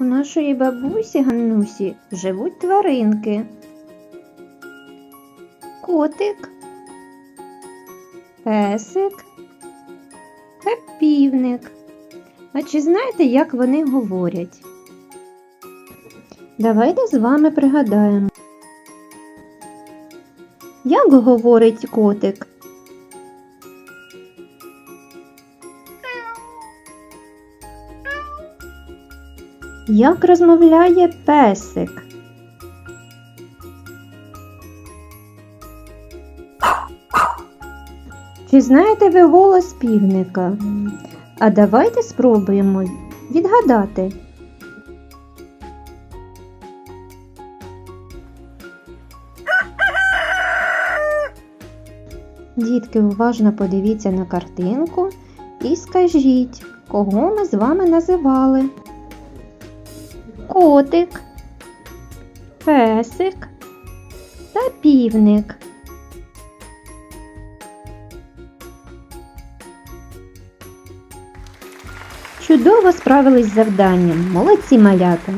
У нашої бабусі Ганнусі живуть тваринки. Котик, песик та півник. А чи знаєте, як вони говорять? Давайте з вами пригадаємо. Як говорить котик? Як розмовляє песик? Чи знаєте ви голос півника? А давайте спробуємо відгадати. Дітки, уважно подивіться на картинку і скажіть, кого ми з вами називали? Котик, песик та півник. Чудово справились з завданням. Молодці малята!